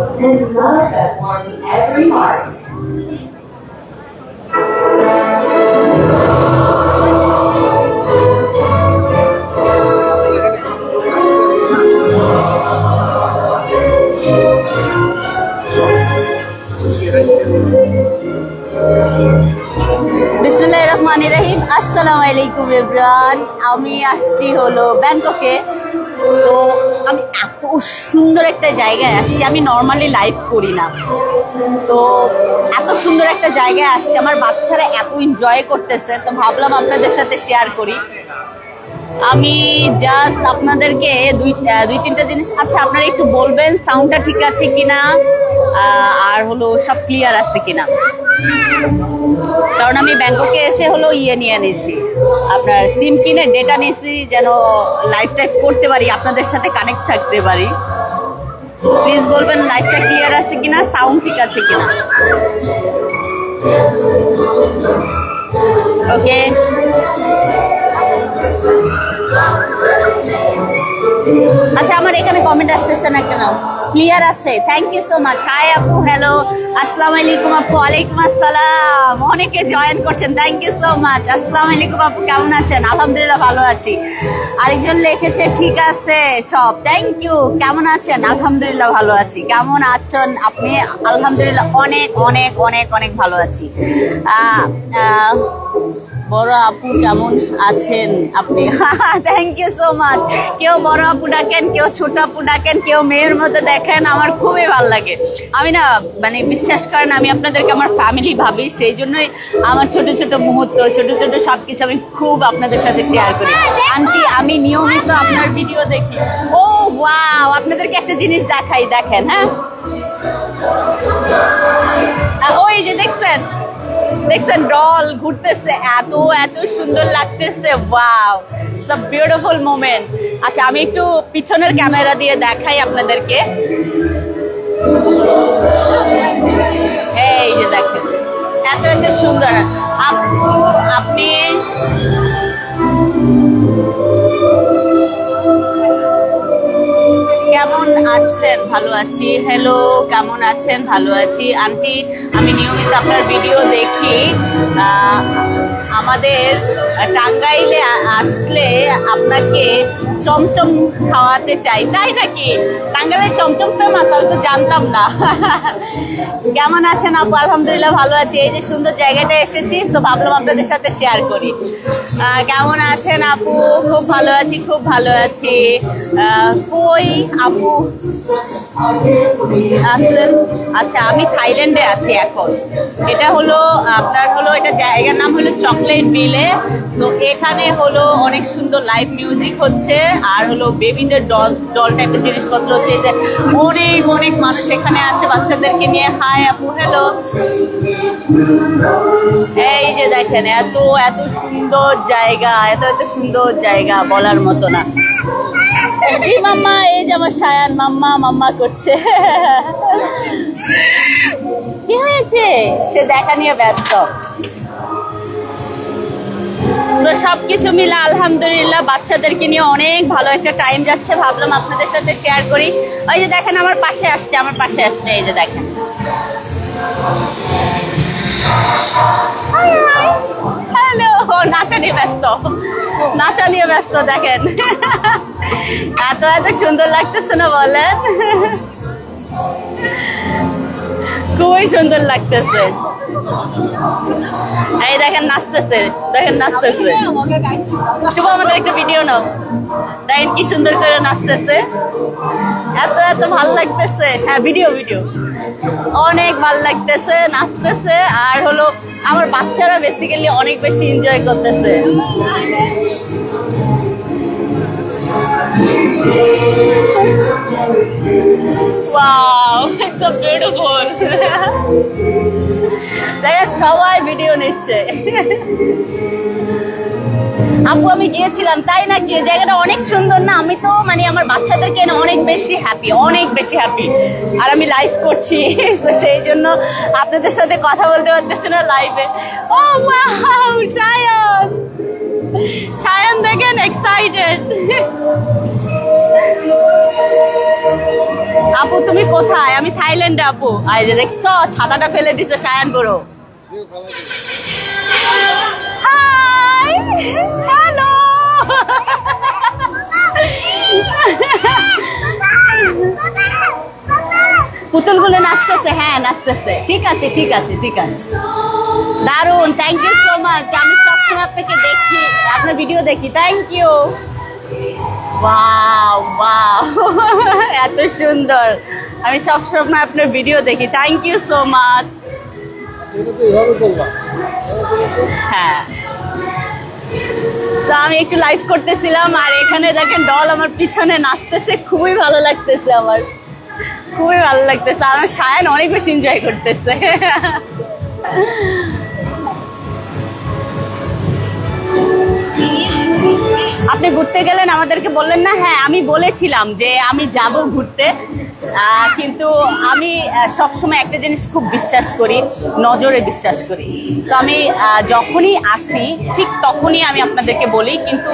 and love that warms every heart. বিসমুল্লাহ রহমান রহিম আসসালামু আলাইকুম এভরান আমি আসছি হলো ব্যাংককে সো আমি এত সুন্দর একটা জায়গায় আসছি, আমি নর্মালি লাইভ করি না। তো এত সুন্দর একটা জায়গায় আসছি, আমার বাচ্চারা এত এনজয় করতেছে, তো ভাবলাম আপনাদের সাথে শেয়ার করি। আমি জাস্ট আপনাদেরকে দুই দুই, তিনটা জিনিস আচ্ছা আপনারা একটু বলবেন সাউন্ডটা ঠিক আছে কিনা? আর হলো সব ক্লিয়ার আছে কিনা? কারণ আমি ব্যাংককে এসে হলো ইয়ে নিয়ে নিয়েছি আপনার সিম কিনে ডেটা নিয়েছি যেন লাইফ টাইফ করতে পারি, আপনাদের সাথে কানেক্ট থাকতে পারি। প্লিজ বলবেন লাইফটা ক্লিয়ার আছে কিনা সাউন্ড ঠিক আছে কিনা? ওকে আচ্ছা আমার এখানে কমেন্ট আসতেছে না কেন? ক্লিয়ার আছে? Thank you so much hi আপু হ্যালো আসসালামু আলাইকুম আপু ওয়ালাইকুম আসসালাম অনেকে জয়েন করছেন। থ্যাংক ইউ সো মাচ আসসালামু আলাইকুম আপু কেমন আছেন? আলহামদুলিল্লাহ ভালো আছি। আরেকজন লিখেছে, ঠিক আছে, সব। থ্যাংক ইউ কেমন আছেন? আলহামদুলিল্লাহ ভালো আছি। কেমন আছেন আপনি? আলহামদুলিল্লাহ অনেক অনেক অনেক অনেক ভালো আছি। বড় আপু কেমন আছেন আপনি? থ্যাংক ইউ সো মাচ কেউ বড় আপু ডাকেন, কেউ ছোট আপু ডাকেন, কেউ মেয়ের মতো দেখেন, আমার খুবই ভালো লাগে। আমি না মানে বিশ্বাস করেন, আমি আপনাদেরকে আমার ফ্যামিলি ভাবি, সেই জন্যই আমার ছোট ছোট মুহূর্ত, ছোট ছোট সব কিছু আমি খুব আপনাদের সাথে শেয়ার করি। আন্টি আমি নিয়মিত আপনার ভিডিও দেখি। ও ওয়াও আপনাদেরকে একটা জিনিস দেখাই, দেখেন হ্যাঁ? ওই যে দেখছেন? দেখছেন ডল ঘুরতেছে, এত এত সুন্দর লাগতেছে ওয়াও সব বিউটিফুল মোমেন্ট আচ্ছা আমি একটু পিছনের ক্যামেরা দিয়ে দেখাই আপনাদেরকে। এই যে দেখেন, এত এত সুন্দর। আপু আপনি আছেন? ভালো আছি। হ্যালো কেমন আছেন? ভালো আছি। আন্টি আমি নিয়মিত আপনার ভিডিও দেখি। আমাদের টাঙ্গাইলে আসলে আপনাকে চমচম খাওয়াতে চাই, তাই নাকি? টাঙ্গাইলের চমচম ফেমাস আমি তো জানতাম না। কেমন আছেন আপু? আলহামদুলিল্লাহ ভালো আছি। এই যে সুন্দর জায়গাটা এসেছি, তো ভাবলাম আপনাদের সাথে শেয়ার করি। কেমন আছেন আপু? খুব ভালো আছি, খুব ভালো আছি। কই আপু? আছেন আচ্ছা আমি থাইল্যান্ডে আছি এখন। এটা হলো, আপনার হলো, এটা জায়গার নাম হলো চকলেট বিলে তো এখানে হলো অনেক সুন্দর লাইভ মিউজিক হচ্ছে। আর হলো বেবিদের ডল ডল টাইপের জিনিসপত্র হচ্ছে যে অনেক অনেক মানুষ এখানে আসে বাচ্চাদেরকে নিয়ে। হাই আপু হ্যালো এই যে দেখেন, এত এত সুন্দর জায়গা, এত এত সুন্দর জায়গা বলার মতো না। জি, মাম্মা, এই যে আমার সায়ান মাম্মা মাম্মা করছে। কি হয়েছে? সে দেখা নিয়ে ব্যস্ত। সবকিছু মিলে আলহামদুলিল্লাহ, বাচ্চাদেরকে নিয়ে অনেক ভালো একটা টাইম যাচ্ছে। ভাবলাম আপনাদের সাথে শেয়ার করি। ওই যে দেখেন, আমার পাশে আসছে, আমার পাশে আসছে, এই যে দেখেন। হ্যালো ব্যস্ত। ব্যস্ত, দেখেন। এত এত সুন্দর লাগতেছে না খুবই সুন্দর লাগতেছে। এই দেখেন নাচতেছে দেখেন নাচতেছে। শুভ আমাদের একটা ভিডিও নাও। দেখেন কি সুন্দর করে নাচতেছে। এত এত ভালো লাগতেছে। হ্যাঁ ভিডিও ভিডিও অনেক ভালো লাগতেছে, নাচতেছে। আর হলো, আমার বাচ্চারা বেসিক্যালি অনেক বেশি এনজয় করতেছে। So beautiful. দেখেন, সবাই ভিডিও নিচ্ছে। আপু, আমি গিয়েছিলাম, তাই নাকি? এই জায়গাটা অনেক সুন্দর না? আমি তো মানে আমার বাচ্চাদেরকে অনেক বেশি হ্যাপি অনেক বেশি হ্যাপি আর আমি লাইভ করছি তো সেই জন্য আপনাদের সাথে কথা বলতে পারতেছি না লাইভে ও সায়ন! সায়ন দেখেন এক্সাইটেড আপু, তুমি কোথায়? আমি থাইল্যান্ডে, আপু। এই যে দেখছ, ছাতাটা ফেলে দিছে সায়ান বড়। Hi, hello. পুতুলগুলো নাচতেছে হ্যাঁ নাচতেছে। ঠিক আছে ঠিক আছে ঠিক আছে। দারুণ থ্যাংক ইউ সো মাচ আমি সবসময় আপনাকে দেখি, আপনার ভিডিও দেখি। থ্যাংক ইউ ওয়াও ওয়াও এত সুন্দর। আমি সবসময় আপনার ভিডিও দেখি। থ্যাংক ইউ সো মাচ হ্যাঁ। আমি একটু লাইভ করতেছিলাম, আর এখানে দেখেন ডল আমার পিছনে নাচতেছে। খুবই ভালো লাগতেছে আমার। খুবই ভালো লাগতেছে। আমার সায়ান অনেক বেশি এনজয় করতেছে। ঘুরতে গেলেন, আমাদেরকে বললেন, না হ্যাঁ আমি বলেছিলাম যে আমি যাব ঘুরতে। কিন্তু আমি সবসময় একটা জিনিস খুব বিশ্বাস করি, নজরে বিশ্বাস করি। তো আমি যখনই আসি, ঠিক তখনই আমি আপনাদেরকে বলি, কিন্তু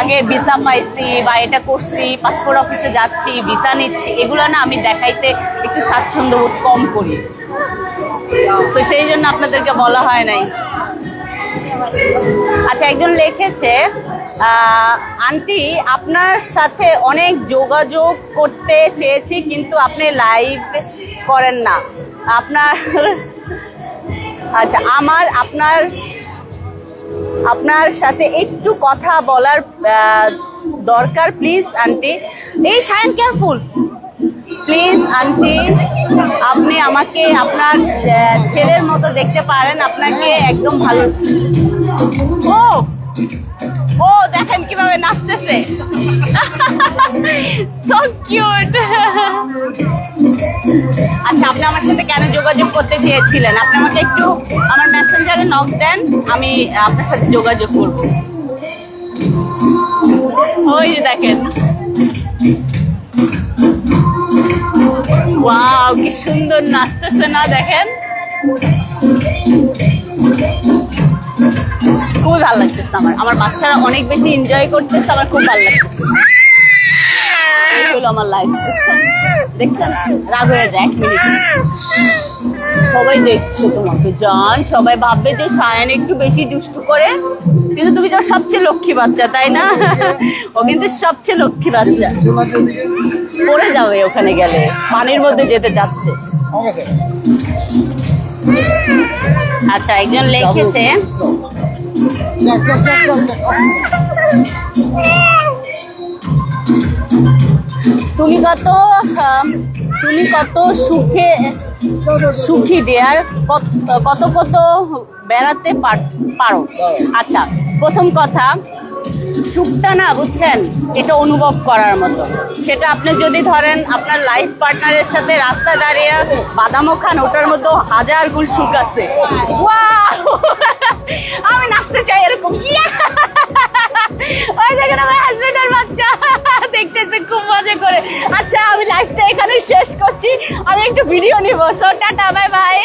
আগে ভিসা পাইছি বা এটা করছি পাসপোর্ট অফিসে যাচ্ছি, ভিসা নিচ্ছি, এগুলো না আমি দেখাইতে একটু স্বাচ্ছন্দ্য বোধ কম করি। তো সেই জন্য আপনাদেরকে বলা হয় নাই। আচ্ছা একজন লিখেছে আন্টি, আপনার সাথে অনেক যোগাযোগ করতে চেয়েছি, কিন্তু আপনি লাইভ করেন না। আপনার আচ্ছা আমার, আপনার আপনার সাথে একটু কথা বলার দরকার প্লিজ আন্টি। এই সায়ন কেয়ারফুল প্লিজ আন্টি, আপনি আমাকে আপনার ছেলের মতো দেখতে পারেন, আপনাকে একদম ভালো ও! ও, দেখেন কীভাবে নাচতেছে। সো কিউট আচ্ছা আপনি আমার সাথে কেন যোগাযোগ করতে চেয়েছিলেন? আপনি আমাকে একটু আমার মেসেঞ্জারে নক দেন, আমি আপনার সাথে যোগাযোগ করব। ওই যে দেখেন। ওয়াও কি সুন্দর নাচতেছে না দেখেন? খুবই ভালো লাগতেছে আমার। আমার বাচ্চারা অনেক বেশি এনজয় করতেছে, আমার খুব ভালো লাগতেছে। আমার লাইফ দেখছেন? রাগ হয়ে যায় এক মিনিট সবাই দেখছ তোমাকে, জান, সবাই ভাববে যে সায়ন একটু বেশি দুষ্টু করে, কিন্তু তুমি তো সবচেয়ে লক্ষ্মী বাচ্চা, তাই না? ও কিন্তু সবচেয়ে লক্ষ্মী বাচ্চা। পড়ে যাবে ওখানে গেলে, পানির মধ্যে যেতে চাচ্ছে। আচ্ছা একজন লিখেছে। তুমি কত তুমি কত সুখে, সুখী ডিয়ার কত কত বেড়াতে পারো। আচ্ছা প্রথম কথা সুখটা না বুঝছেন, এটা অনুভব করার মতো। সেটা আপনি যদি ধরেন, আপনার লাইফ পার্টনারের সাথে রাস্তা দাঁড়িয়ে বাদামও খান, ওটার মতো হাজার গুণ সুখ আছে! আমি নাচতে চাই এরকম। আমার বাচ্চা। খুব মজা করে। আচ্ছা আমি লাইফটা এখানে শেষ করছি। আমি একটু ভিডিও নিব। So tata bye bye